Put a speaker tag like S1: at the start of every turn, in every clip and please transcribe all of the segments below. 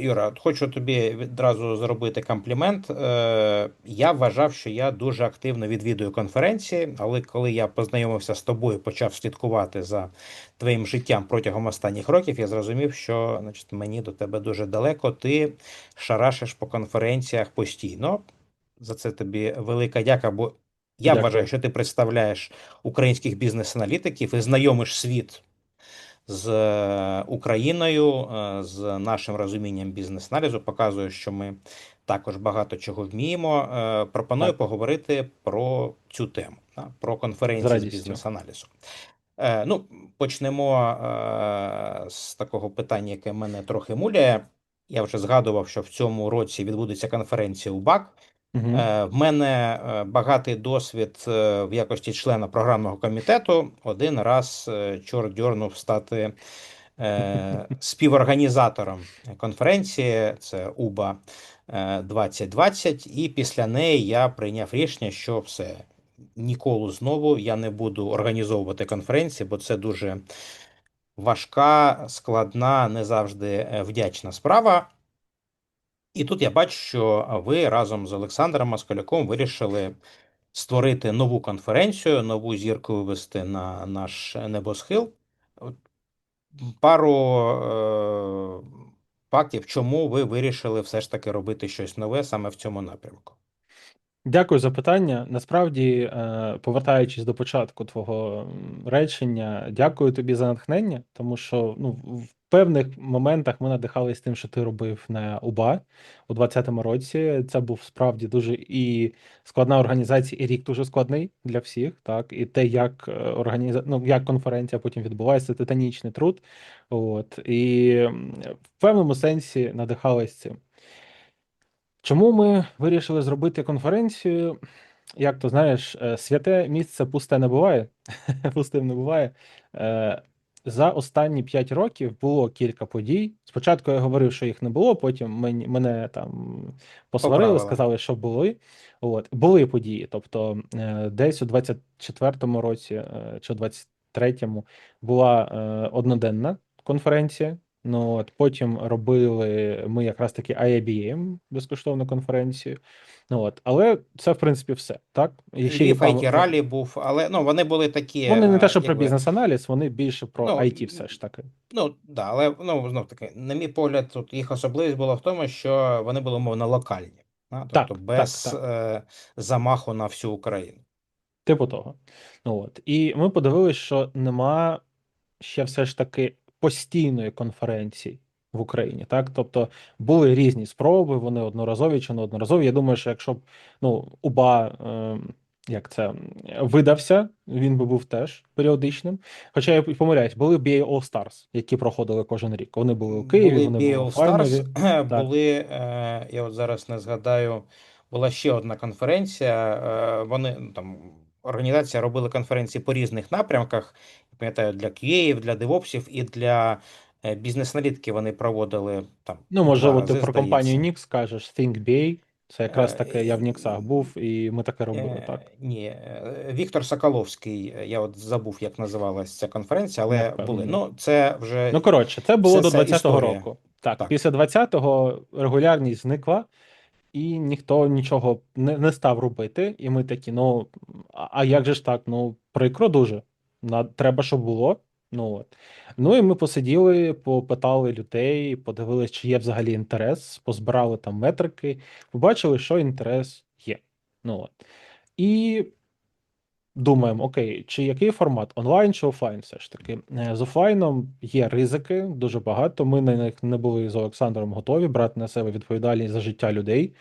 S1: Юра, хочу тобі відразу зробити комплімент. Е, Я вважав, що я дуже активно відвідую конференції, але коли я познайомився з тобою, почав слідкувати за твоїм життям протягом останніх років, я зрозумів, що значить, мені до тебе дуже далеко. Ти шарашиш по конференціях постійно. За це тобі велика дяка, бо я
S2: Дякую.
S1: вважаю, що ти представляєш українських бізнес-аналітиків і знайомиш світ з е, Україною, е, з нашим розумінням бізнес-аналізу, показує, що ми також багато чого вміємо. Е, Пропоную
S2: Так.
S1: поговорити про цю тему, про
S2: З
S1: з, бізнес-аналізу. Ну, почнемо з такого питання, яке мене трохи муляє. Я вже згадував, що в цьому році відбудеться конференція у БАК.
S2: Угу.
S1: В мене е, багатий досвід е, в якості члена програмного комітету. Один раз чорт дьорнув стати співорганізатором конференції. Це УБА е, 2020, і після неї я прийняв рішення, що все. Ніколи знову я не буду організовувати конференції, бо це дуже важка, складна, не завжди вдячна справа. І тут я бачу, що ви разом з Олександром Москаляком вирішили створити нову конференцію, нову зірку вивести на наш небосхил. Пару е, фактів, чому ви вирішили все ж таки робити щось нове саме в цьому напрямку.
S2: Дякую за питання. Насправді, е, повертаючись до початку твого речення, дякую тобі за натхнення, тому що ну, певних моментах ми надихались тим, що ти робив на УБА у 2020 році. Це був справді дуже і складна організація, і рік дуже складний для всіх. Так, і те, як е, організа... ну, як конференція потім відбувається, титанічний труд. От і в певному сенсі надихались цим. Чому ми вирішили зробити конференцію? Як то знаєш, е, святе місце пусте не буває, пустим не буває. За останні 5 років було кілька подій. Спочатку я говорив, що їх не було, потім мені, мене там посварили,
S1: Поправили.
S2: сказали, що були. От, були події. Тобто, е, десь у 24-му році е, чи у 23-му була е, одноденна конференція. Ну, от потім робили ми якраз таки IIBM, безкоштовну конференцію. Ну, от, але це, в принципі, все. Так? І ще є
S1: Львів IT ралі був, але ну, вони були такі.
S2: Вони не те, що про бізнес-аналіз, вони більше про
S1: Ну,
S2: IT все ж таки.
S1: Ну, да, але ну, знов таки, на мій погляд, тут їх особливість була в тому, що вони були мовно локальні?
S2: Так,
S1: тобто
S2: так,
S1: без
S2: так.
S1: Е, замаху на всю Україну.
S2: Типу того. Ну, от. І ми подивилися, що нема ще все ж таки постійної конференції в Україні. Так, тобто були різні спроби, вони одноразові чи неодноразові. Я думаю, що якщо б ну, УБА, е, як це видався, він би був теж періодичним. Хоча я помиляюсь, були BA All Stars, які проходили кожен рік. Вони були у Києві,
S1: були
S2: вони були у
S1: Bio
S2: Файмові.
S1: Stars, були, е, я от зараз не згадаю, була ще одна конференція. Е, вони ну, там організація робили конференції по різних напрямках. Я пам'ятаю, для QA, для девопсів і для е, бізнес-аналітики вони проводили там.
S2: Ну, можливо, ти
S1: рази,
S2: про компанію
S1: здається.
S2: Nix кажеш, ThinkBA. Це якраз
S1: Е,
S2: таке, я в Ніксах був, і ми таке робили,
S1: Е,
S2: так.
S1: Ні, Віктор Соколовський, я от забув, як називалась ця конференція, але
S2: Не
S1: були. Ну, це вже
S2: Ну, коротше, це було
S1: це-
S2: до
S1: це
S2: 20-го року. Так,
S1: Так.
S2: після 20-го регулярність зникла, і ніхто нічого не, не став робити. І ми такі, ну, а, як же ж так? Ну, прикро дуже. Треба, щоб було. Ну, от. ну і ми посиділи, попитали людей, подивилися, чи є взагалі інтерес, позбирали там метрики, побачили, що інтерес є. Ну, от. І думаємо, окей, чи який формат? Онлайн чи офлайн все ж таки. Е, З офлайном є ризики дуже багато. Ми на них не були з Олександром готові брати на себе відповідальність за життя людей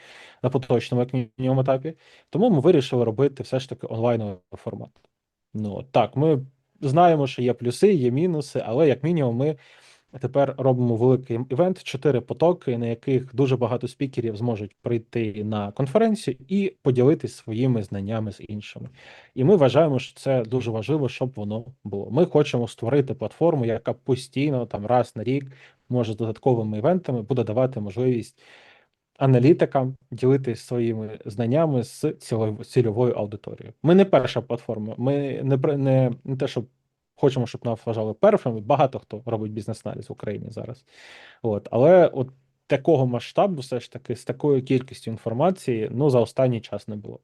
S2: на поточному як мінімум етапі. Тому ми вирішили робити все ж таки онлайновий формат. Ну так, ми знаємо, що є плюси, є мінуси, але як мінімум ми тепер робимо великий івент, чотири потоки, на яких дуже багато спікерів зможуть прийти на конференцію і поділитись своїми знаннями з іншими. І ми вважаємо, що це дуже важливо, щоб воно було. Ми хочемо створити платформу, яка постійно там раз на рік може з додатковими івентами буде давати можливість аналітикам ділитися своїми знаннями з цільовою, аудиторією. Ми не перша платформа. Ми не не, не те, щоб хочемо, щоб нас вважали першими. Багато хто робить бізнес-аналіз в Україні зараз. От, але от такого масштабу, все ж таки, з такою кількістю інформації, ну, за останній час не було.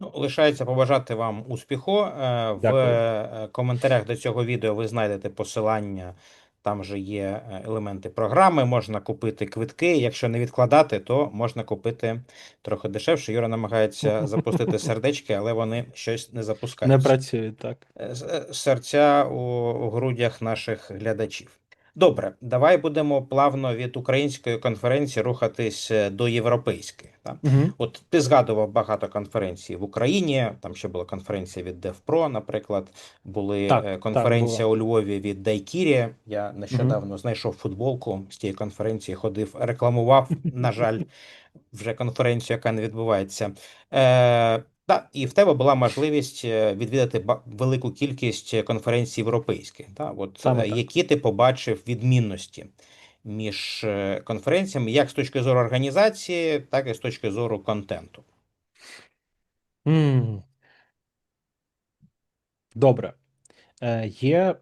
S1: Ну, лишається побажати вам успіху. Е, В
S2: Дякую.
S1: е, коментарях до цього відео ви знайдете посилання. Там же є е, елементи програми, можна купити квитки. Якщо не відкладати, то можна купити трохи дешевше. Юра намагається запустити сердечки, але вони щось не
S2: Не працюють так.
S1: Е, е, Серця у грудях наших глядачів. Добре, давай будемо плавно від української конференції рухатись е, до європейської. Так?
S2: Угу.
S1: От ти згадував багато конференцій в Україні. Там ще була конференція від DevPro, наприклад, були
S2: Так,
S1: е,
S2: так,
S1: конференція у Львові від Daiquiri. Я нещодавно знайшов футболку з тієї конференції, ходив, рекламував, на жаль, вже конференцію, яка не відбувається. Е, та, і в тебе була можливість е, відвідати велику кількість конференцій європейських. Та? От,
S2: Саме
S1: які
S2: так.
S1: ти побачив відмінності між е, конференціями, як з точки зору організації, так і з точки зору контенту.
S2: Добре. Е, є,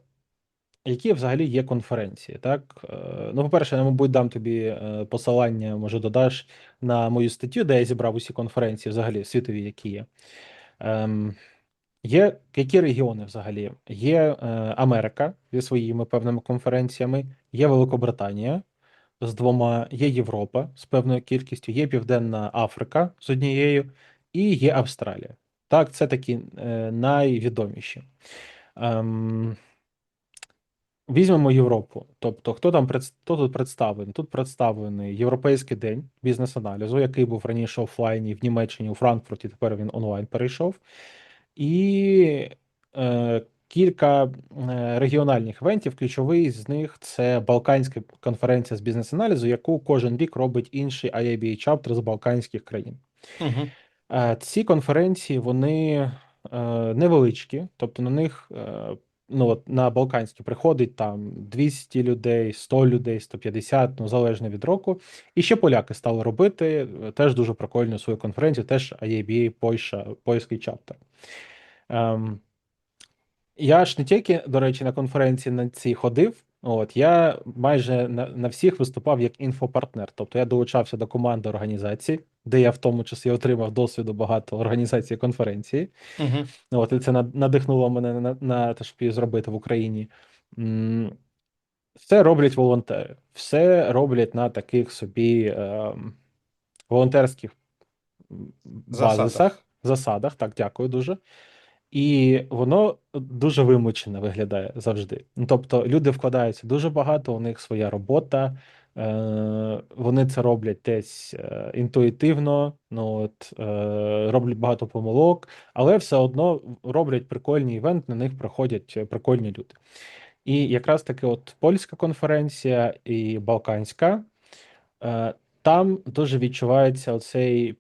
S2: які взагалі є конференції, так? Е, ну, по-перше, я, мабуть, дам тобі е, посилання, може, додаш на мою статтю, де я зібрав усі конференції, взагалі, світові, які є. Ем, є які регіони взагалі? Є е, Америка зі своїми певними конференціями, є Великобританія з двома, є Європа з певною кількістю, є Південна Африка з однією, і є Австралія. Так, це такі е, найвідоміші. Ем, візьмемо Європу. Тобто, хто там хто тут представлений? Тут представлений Європейський день бізнес-аналізу, який був раніше офлайні в Німеччині, у Франкфурті, тепер він онлайн перейшов. І е, кілька е, регіональних івентів. Ключовий з них це Балканська конференція з бізнес-аналізу, яку кожен рік робить інший IABA чаптер з Балканських країн.
S1: Угу.
S2: Е, Ці конференції вони е, невеличкі, тобто на них е, ну от на Балканські приходить там 200 людей, 100 людей, 150, ну залежно від року. І ще поляки стали робити е, теж дуже прикольну свою конференцію, теж IABA Польща, польський чаптер. Ем, я ж не тільки, до речі, на конференції на цій ходив. От я майже на, на всіх виступав як інфопартнер. Тобто я долучався до команди організації, де я в тому числі отримав досвіду багато організації конференції.
S1: Угу.
S2: От і це надихнуло мене на, на те, щоб її зробити в Україні. Все роблять волонтери, все роблять на таких собі ем, волонтерських
S1: Засадах.
S2: базисах, засадах. Так, дякую дуже. І воно дуже вимучено виглядає завжди. Ну, тобто люди вкладаються дуже багато, у них своя робота, е, вони це роблять десь е, інтуїтивно, ну от е, роблять багато помилок, але все одно роблять прикольний івент, на них приходять е, прикольні люди. І якраз таки, от польська конференція і балканська, е, там дуже відчувається оцей.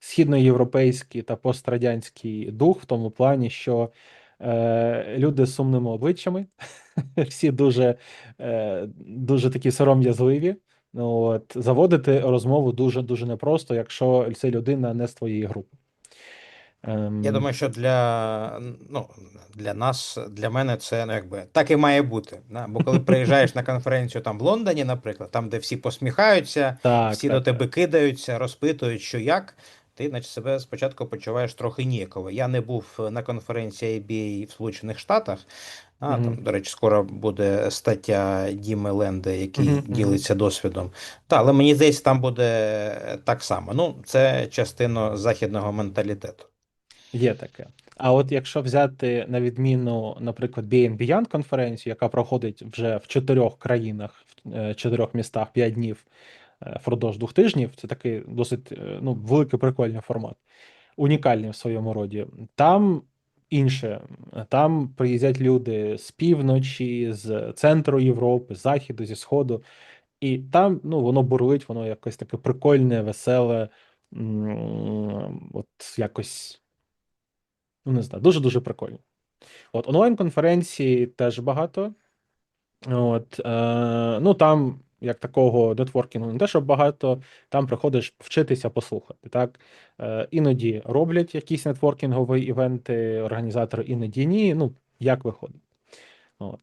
S2: східноєвропейський та пострадянський дух в тому плані, що е, люди з сумними обличчями, всі дуже, е, дуже такі сором'язливі. Ну, От, заводити розмову дуже дуже непросто, якщо це людина не з твоєї групи. Ем,
S1: Я думаю, що для, ну, для нас, для мене це ну, якби так і має бути. Да? Бо коли приїжджаєш на конференцію там в Лондоні, наприклад, там, де всі посміхаються,
S2: так,
S1: всі
S2: так,
S1: до тебе
S2: так.
S1: кидаються, розпитують, що як, ти наче себе спочатку почуваєш трохи ніяково. Я не був на конференції IBA в Сполучених Штатах. А, там, до речі, скоро буде стаття Діми Ленде, який
S2: Мгм, мгм.
S1: ділиться досвідом. Та, але мені здається, там буде так само. Ну, це частина західного менталітету.
S2: Є таке. А от якщо взяти на відміну, наприклад, BN Beyond конференцію, яка проходить вже в чотирьох країнах, в е, чотирьох містах, п'ять днів е, впродовж двох тижнів, це такий досить е, ну, великий прикольний формат, унікальний в своєму роді. Там інше. Там приїздять люди з півночі, з центру Європи, з заходу, зі сходу. І там ну, воно бурлить, воно якось таке прикольне, веселе, от якось. Ну, не знаю, дуже-дуже прикольно. От онлайн-конференції теж багато. От, е, ну там, як такого нетворкінгу, не те, що багато, там приходиш вчитися послухати. Так? Е, іноді роблять якісь нетворкінгові івенти, організатори, іноді ні. Ну, як виходить. От.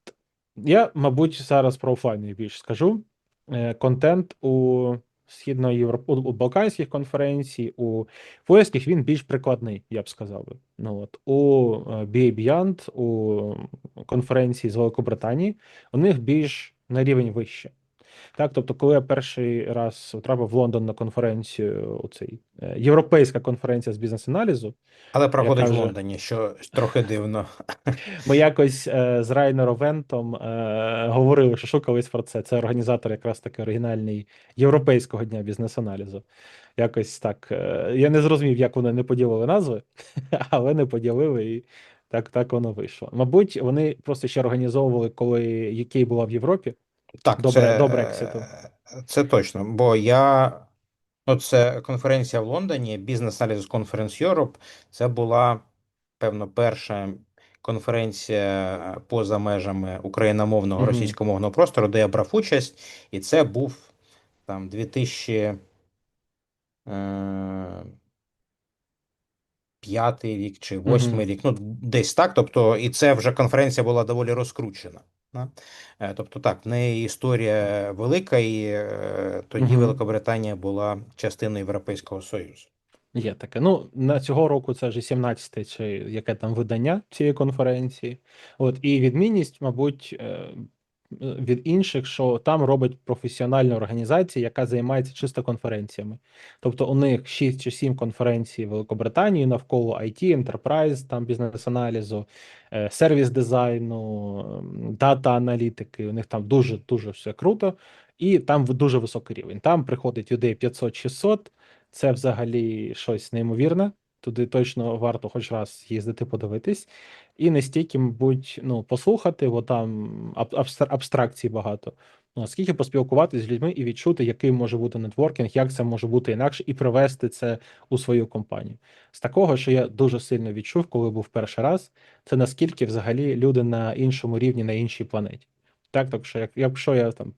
S2: Я, мабуть, зараз про офлайн більш скажу. Е, Контент у східноєвроп... у Балканських конференцій, у польських він більш прикладний, я б сказав. Ну, от. У е, BA у конференції з Великобританії, у них більш на рівень вище. Так, тобто, коли я перший раз потрапив в Лондон на конференцію, оцей, е, європейська конференція з бізнес-аналізу,
S1: Але проходить
S2: Яка
S1: в Лондоні, що трохи дивно.
S2: Ми якось е, з Райнером Вентом е, говорили, що шукались про це. Це організатор якраз таки оригінальний Європейського дня бізнес-аналізу. Якось так. Я не зрозумів, як вони не поділили назви, але не поділили, і так, так воно вийшло. Мабуть, вони просто ще організовували, коли UK була в Європі.
S1: Так,
S2: Добре-
S1: це,
S2: до Брекситу.
S1: е, Це точно, бо я. Ну, це конференція в Лондоні, Business Analysis Conference Europe. Це була, певно, перша конференція поза межами україномовного
S2: Мгм.
S1: російськомовного простору, де я брав участь, і це був там 2000. Е, П'ятий рік чи восьмий
S2: Мгм.
S1: рік, ну десь так. Тобто, і це вже конференція була доволі розкручена. Е, Тобто, так, в неї історія велика, і е, тоді
S2: угу.
S1: Великобританія була частиною Європейського Союзу.
S2: Є таке. Ну, на цього року це вже 17 чи яке там видання цієї конференції. От, і відмінність, мабуть, е, від інших, що там робить професіональна організація, яка займається чисто конференціями. Тобто у них 6 чи 7 конференцій Великобританії навколо IT, Enterprise, там бізнес-аналізу, е, сервіс дизайну, дата-аналітики. У них там дуже дуже все круто, і там дуже високий рівень. Там приходить людей 500-600. Це взагалі щось неймовірне. Туди точно варто хоч раз їздити подивитись. І не стільки, мабуть, ну, послухати, бо там аб- абстракцій багато. Ну, скільки поспілкуватися з людьми і відчути, який може бути нетворкінг, як це може бути інакше, і привести це у свою компанію. З такого, що я дуже сильно відчув, коли був перший раз, це наскільки взагалі люди на іншому рівні, на іншій планеті. Так, так що, як, якщо я там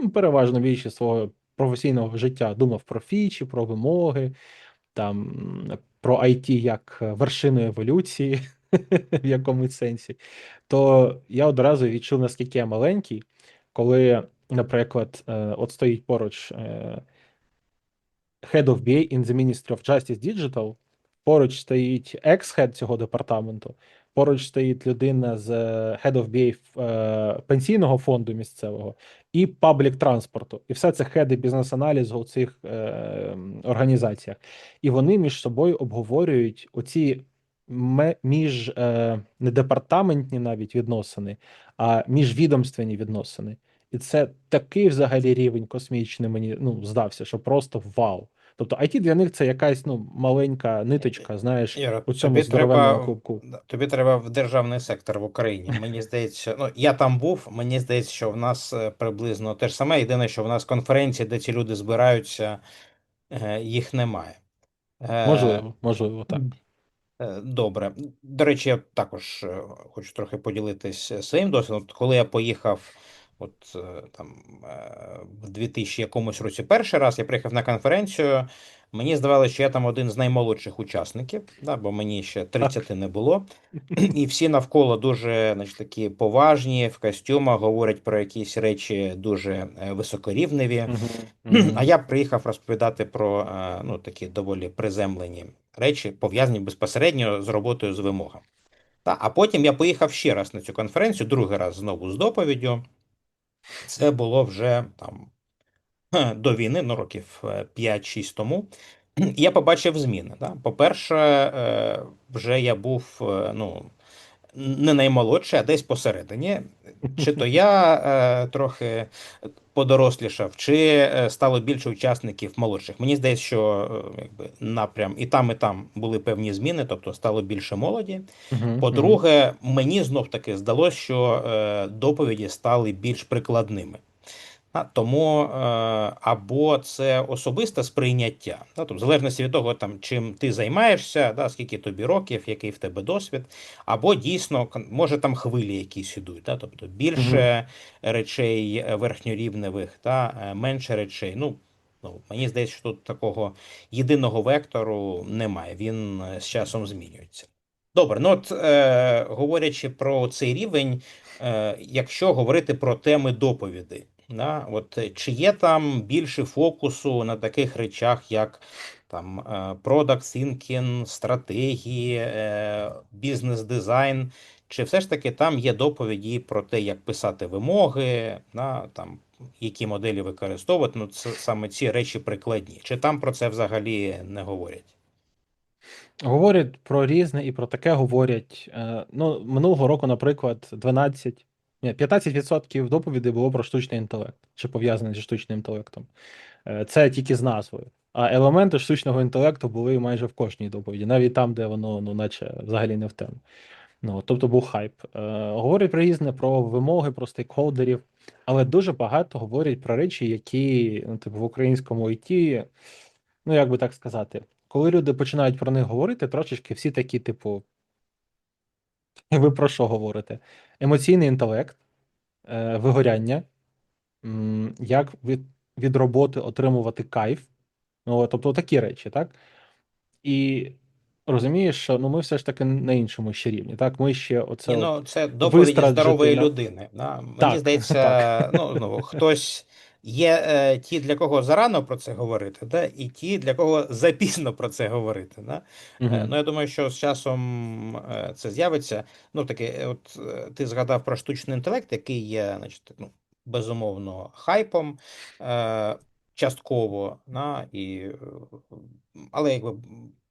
S2: ну, переважно більшість свого професійного життя думав про фічі, про вимоги, там про IT як е, вершину еволюції в якомусь сенсі, то я одразу відчув, наскільки я маленький, коли, наприклад, е, от стоїть поруч е, Head of BA in the Ministry of Justice Digital, поруч стоїть екс-хед цього департаменту, поруч стоїть людина з е, Head of BA пенсійного фонду місцевого і паблік транспорту. І все це хеди бізнес-аналізу у цих організаціях. І вони між собою обговорюють оці між е, не департаментні навіть відносини, а міжвідомственні відносини. І це такий взагалі рівень космічний мені ну, здався, що просто вау. Тобто IT для них це якась ну, маленька ниточка, знаєш,
S1: Іра,
S2: у цьому здоровенному клубку.
S1: тобі треба в державний сектор в Україні. Мені здається, ну я там був. Мені здається, що в нас е, приблизно те ж саме. Єдине, що в нас конференції, де ці люди збираються, е, їх немає. Е,
S2: Можливо, можливо, так.
S1: Е, Добре. До речі, я також е, хочу трохи поділитися своїм досвідом. Коли я поїхав от е, там е, в 2000 якомусь році перший раз, я приїхав на конференцію. Мені здавалося, що я там один з наймолодших учасників, да, бо мені ще 30 не було. І всі навколо дуже, значить, такі поважні в костюмах, говорять про якісь речі дуже е, високорівневі. А я приїхав розповідати про е, ну, такі доволі приземлені речі, пов'язані безпосередньо з роботою з вимогами. Та, а потім я поїхав ще раз на цю конференцію, другий раз знову з доповіддю. Це було вже там до війни, ну років е, 5-6 тому. Я побачив зміни. Да? По-перше, е, вже я був е, ну, не наймолодший, а десь посередині. Чи то я е, трохи подорослішав, чи е, стало більше учасників молодших. Мені здається, що е, якби напрям і там, і там були певні зміни, тобто стало більше молоді. По-друге, мені знов таки здалося, що е, доповіді стали більш прикладними. Тому е, або це особисте сприйняття, тобто, в залежності від того, там, чим ти займаєшся, да, скільки тобі років, який в тебе досвід, або дійсно може там хвилі якісь ідуть, да, тобто більше речей е, верхньорівневих, та е, менше речей. Ну, ну, мені здається, що тут такого єдиного вектору немає, він з часом змінюється. Добре, ну от е, говорячи про цей рівень, е, якщо говорити про теми доповідей, да, от е, чи є там більше фокусу на таких речах, як там е, product thinking, стратегії, е, бізнес-дизайн, чи все ж таки там є доповіді про те, як писати вимоги, да, там, які моделі використовувати, ну це саме ці речі прикладні, чи там про це взагалі не говорять?
S2: Говорять про різне і про таке говорять. Ну, минулого року, наприклад, 12, ні, 15% доповідей було про штучний інтелект чи пов'язане зі штучним інтелектом. Е, Це тільки з назвою. А елементи штучного інтелекту були майже в кожній доповіді, навіть там, де воно, ну, наче взагалі не в тему. Ну, тобто був хайп. Е, Говорять про різне, про вимоги, про стейкхолдерів, але дуже багато говорять про речі, які, ну, типу, в українському ІТ, ну як би так сказати, коли люди починають про них говорити, трошечки всі такі, типу, ви про що говорите? Емоційний інтелект, е, вигоряння, як від, від роботи отримувати кайф, ну, тобто такі речі, так? І розумієш, що ну, ми все ж таки на іншому ще рівні, так? Ми ще оце.
S1: Ні, ну, це доповіді здорової
S2: на-
S1: людини. Да? Мені
S2: Так,
S1: здається,
S2: так.
S1: ну, знову, хтось є е, ті, для кого зарано про це говорити, да? і ті, для кого запізно про це говорити. Да? Е, Ну, я думаю, що з часом е, це з'явиться. Ну, таки, от е, ти згадав про штучний інтелект, який є, значить, ну, безумовно, хайпом. Е, Частково, да, і, е, але якби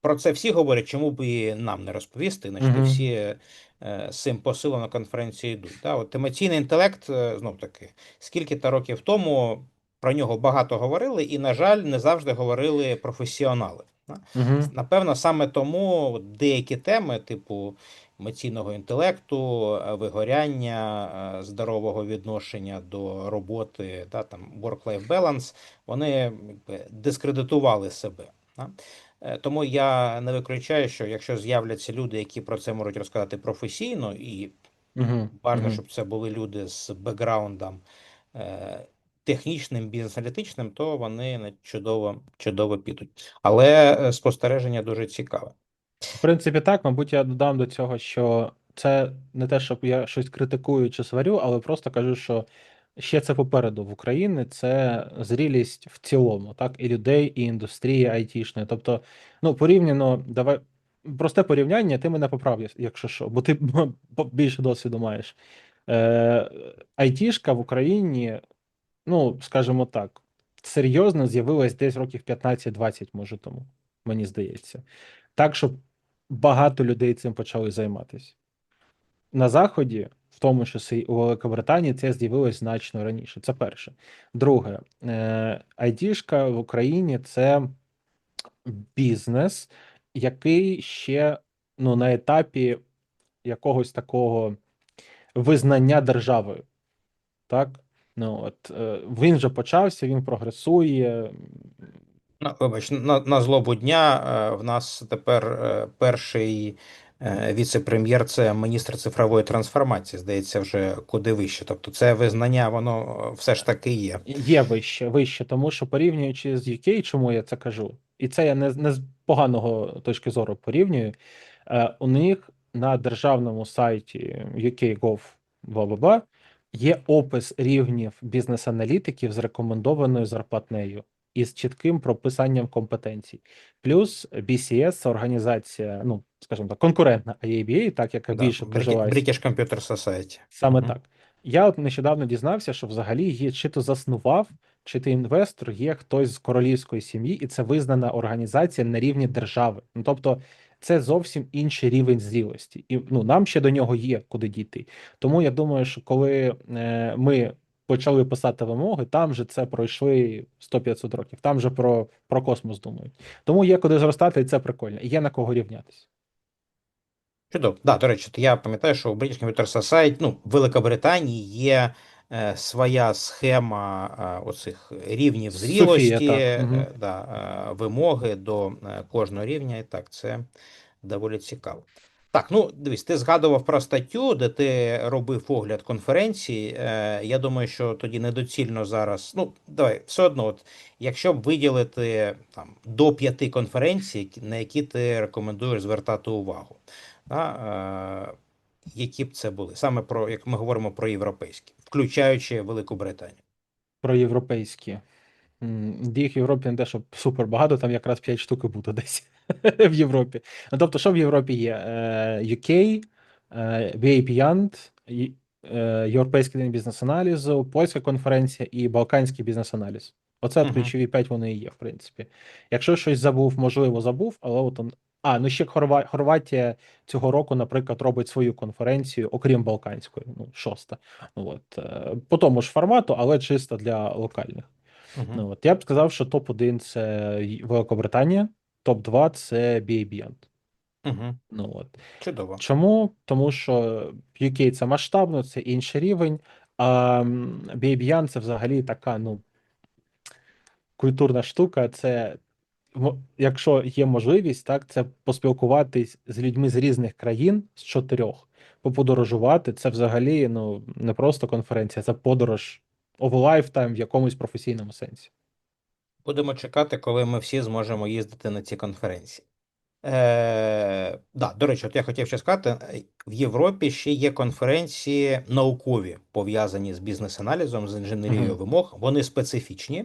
S1: про це всі говорять, чому б і нам не розповісти, значить,
S2: Мгм.
S1: всі е, цим посилом на конференції йдуть. Да? От емоційний інтелект, е, знов таки, скільки-то років тому про нього багато говорили, і, на жаль, не завжди говорили професіонали. Да?
S2: Мгм.
S1: Напевно, саме тому деякі теми, типу емоційного інтелекту, е, вигоряння, е, здорового відношення до роботи, да, там work-life balance, вони якби, дискредитували себе. Да? Е, Тому я не виключаю, що якщо з'являться люди, які про це можуть розказати професійно, і
S2: Мгм.
S1: Важно,
S2: Мгм.
S1: щоб це були люди з бекграундом е, технічним, бізнес-аналітичним, то вони чудово, чудово підуть. Але е, спостереження дуже цікаве.
S2: В принципі, так, мабуть, я додам до цього, що це не те, щоб я щось критикую чи сварю, але просто кажу, що ще це попереду в Україні, це зрілість в цілому, так, і людей, і індустрії айтішної. Тобто, ну, порівняно, давай. Просте порівняння, ти мене поправ, якщо що, бо ти більше досвіду маєш. Е, айтішка в Україні, ну, скажімо так, серйозно з'явилась десь років 15-20, може тому, мені здається. Так, щоб багато людей цим почали займатися. На Заході, тому числі у Великобританії, це з'явилось значно раніше. Це перше. Друге, е, айтішка в Україні це бізнес, який ще ну, на етапі якогось такого визнання державою. Так? Ну, от, е, він вже почався, він прогресує.
S1: Вибач, на, на злобу дня е, в нас тепер перший віце-прем'єр це міністр цифрової трансформації, здається, вже куди вище. Тобто це визнання, воно е, все ж таки є.
S2: Є вище, вище, тому що порівнюючи з UK, чому я це кажу, і це я не, не з поганого точки зору порівнюю. Е, у них на державному сайті UK.gov є опис рівнів бізнес-аналітиків з рекомендованою зарплатнею і з чітким прописанням компетенцій. Плюс BCS організація, ну скажімо так, конкурентна IABA, так яка
S1: Да,
S2: більше проживає
S1: British Computer Society.
S2: Саме
S1: Мгм.
S2: так. Я от нещодавно дізнався, що взагалі є чи то заснував, чи то інвестор, є хтось з королівської сім'ї, і це визнана організація на рівні держави. Ну тобто, це зовсім інший рівень зрілості, і ну нам ще до нього є куди дійти. Тому я думаю, що коли е, ми почали писати вимоги, там же це пройшли 100-500 років. Там же про, про космос думають. Тому є куди зростати, і це прикольно. І є на кого рівнятися.
S1: Чудово. Да, до речі, я пам'ятаю, що у British Computer Society, ну, в Великобританії є е, своя схема е, оцих рівнів зрілості,
S2: так,
S1: е, да, е, вимоги до е, кожного рівня. І так, це доволі цікаво. Так, ну дивись, ти згадував про статтю, де ти робив огляд конференції. Е, я думаю, що тоді недоцільно зараз. Ну, давай, все одно, от, якщо б виділити там до п'яти конференцій, на які ти рекомендуєш звертати увагу. да, е, які б це були? Саме про, як ми говоримо про європейські, включаючи Велику Британію.
S2: Про європейські. Їх в Європі не те, що супер багато, там якраз 5 штук буде десь в Європі. Ну, тобто, що в Європі є? Е, UK, е, VAPIANT, е, Європейський день бізнес-аналізу, Польська конференція і Балканський бізнес-аналіз. Оце
S1: Мгм.
S2: ключові 5 вони і є, в принципі. Якщо щось забув, можливо, забув, але от он. А, ну ще Хорва... Хорватія цього року, наприклад, робить свою конференцію, окрім Балканської, ну, шоста. От, е, по тому ж формату, але чисто для локальних.
S1: Мгм.
S2: Ну, от я б сказав, що топ-1 це Великобританія, топ-2 це BA
S1: Мгм.
S2: Ну, от.
S1: Чудово.
S2: Чому? Тому що UK це масштабно, це інший рівень, а BA це взагалі така, ну, культурна штука. Це, якщо є можливість, так, це поспілкуватись з людьми з різних країн, з чотирьох, поподорожувати. Це взагалі ну, не просто конференція, це подорож of lifetime в якомусь професійному сенсі.
S1: Будемо чекати, коли ми всі зможемо їздити на ці конференції. Е, да, до речі, от я хотів ще сказати, в Європі ще є конференції наукові, пов'язані з бізнес-аналізом, з інженерією
S2: Мгм.
S1: вимог. Вони специфічні.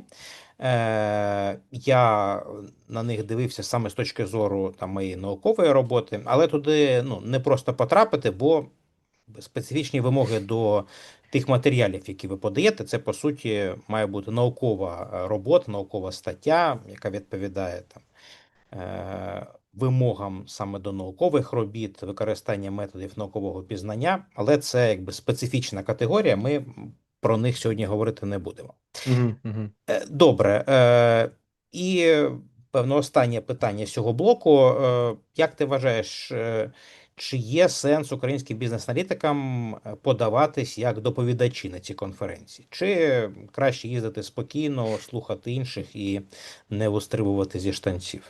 S1: Е, я на них дивився саме з точки зору там, моєї наукової роботи, але туди ну, не просто потрапити, бо специфічні вимоги до тих матеріалів, які ви подаєте, це по суті має бути наукова е, робота, наукова стаття, яка відповідає там е, вимогам саме до наукових робіт, використання методів наукового пізнання, але це якби специфічна категорія. Ми про них сьогодні говорити не будемо.
S2: Угу, угу.
S1: Е, Добре. І певно останнє питання з цього блоку. Як ти вважаєш, чи є сенс українським бізнес-аналітикам е, подаватись як доповідачі на ці конференції? Чи краще їздити спокійно, слухати інших і не вистрибувати зі штанців?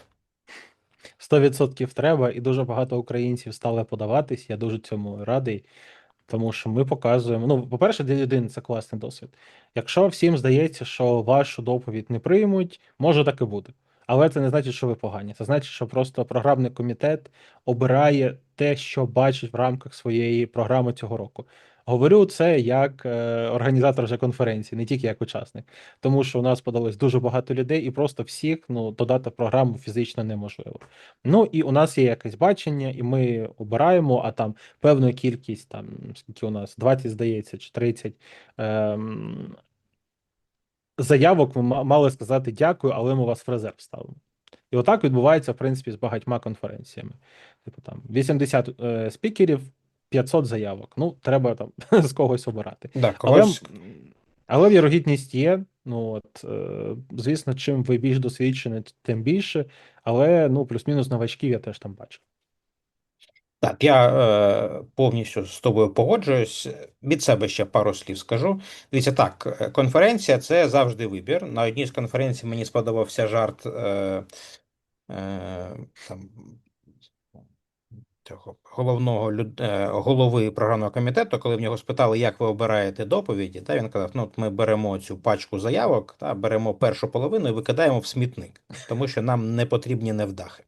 S2: 100% треба, і дуже багато українців стали подаватись. Я дуже цьому радий, тому що ми показуємо. Ну, по-перше, для людини це класний досвід. Якщо всім здається, що вашу доповідь не приймуть, може так і бути. Але це не значить, що ви погані. Це значить, що просто програмний комітет обирає те, що бачить в рамках своєї програми цього року. Говорю це як е, організатор вже конференції, не тільки як учасник, тому що у нас подалось дуже багато людей, і просто всіх ну додати програму фізично неможливо. Ну і у нас є якесь бачення, і ми обираємо, а там певну кількість, там скільки у нас 20, здається, чи 30 ем, заявок ми ма- мали сказати дякую, але ми вас в резерв ставимо. І отак відбувається, в принципі, з багатьма конференціями. Типу там 80 е, спікерів, 500 заявок. Ну, треба там з когось обирати.
S1: Да,
S2: Але,
S1: когось
S2: але вірогідність є. Ну от, е, звісно, чим ви більш досвідчені, тим більше. Але ну, плюс-мінус новачків я теж там бачу.
S1: Так, я е, повністю з тобою погоджуюсь. Від себе ще пару слів скажу. Дивіться, так, е, конференція це завжди вибір. На одній з конференцій мені сподобався жарт е, е, там, цього головного е, голови програмного комітету, коли в нього спитали, як ви обираєте доповіді, та він казав: ну, от ми беремо цю пачку заявок, та беремо першу половину і викидаємо в смітник, тому що нам не потрібні невдахи.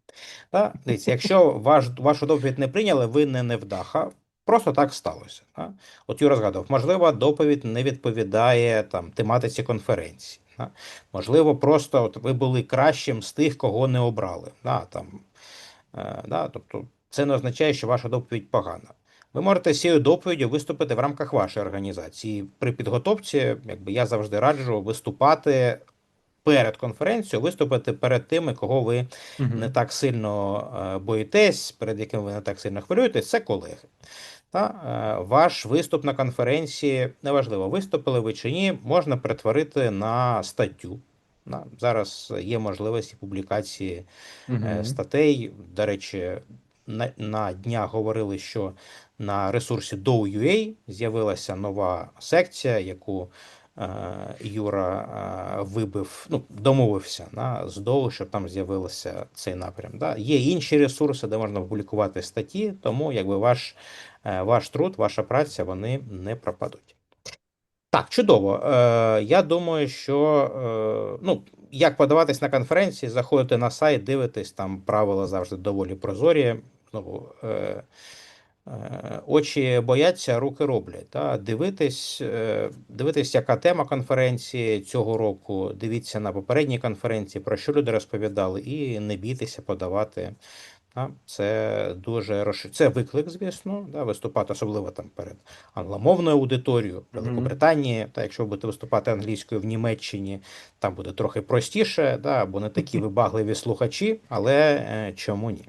S1: Та, дивіться, якщо ваш, вашу доповідь не прийняли, ви не невдаха. Просто так сталося. Та? От Юра згадав, можливо, доповідь не відповідає там тематиці конференції. Та? Можливо, просто от ви були кращим з тих, кого не обрали. Та? Там, е, да? Тобто, це не означає, що ваша доповідь погана. Ви можете з цією доповіддю виступити в рамках вашої організації. При підготовці, якби я завжди раджу виступати перед конференцією, виступити перед тими, кого ви
S2: Мгм.
S1: не так сильно е, боїтесь, перед яким ви не так сильно хвилюєтесь, це колеги. Та, е, ваш виступ на конференції, неважливо, виступили ви чи ні, можна перетворити на статтю. Зараз є можливості публікації
S2: Мгм.
S1: статей. До речі, на, на днях говорили, що на ресурсі Dow.ua з'явилася нова секція, яку е, Юра е, вибив, ну, домовився на, з Dow, щоб там з'явився цей напрям. Да? Є інші ресурси, де можна публікувати статті, тому якби ваш, е, ваш труд, ваша праця, вони не пропадуть. Так, чудово. Е, я думаю, що е, ну, як подаватись на конференції, заходите на сайт, дивитесь, там правила завжди доволі прозорі. Знову. Е, е, Очі бояться, руки роблять. Да? Дивитись, е, дивитись, яка тема конференції цього року. Дивіться на попередній конференції, про що люди розповідали, і не бійтеся подавати. Да? Це дуже розшир... Це виклик, звісно, да? виступати, особливо там перед англомовною аудиторією в. Великобританії. Та якщо ви будете виступати англійською в Німеччині, там буде трохи простіше, да? або не такі вибагливі слухачі, але е, чому ні?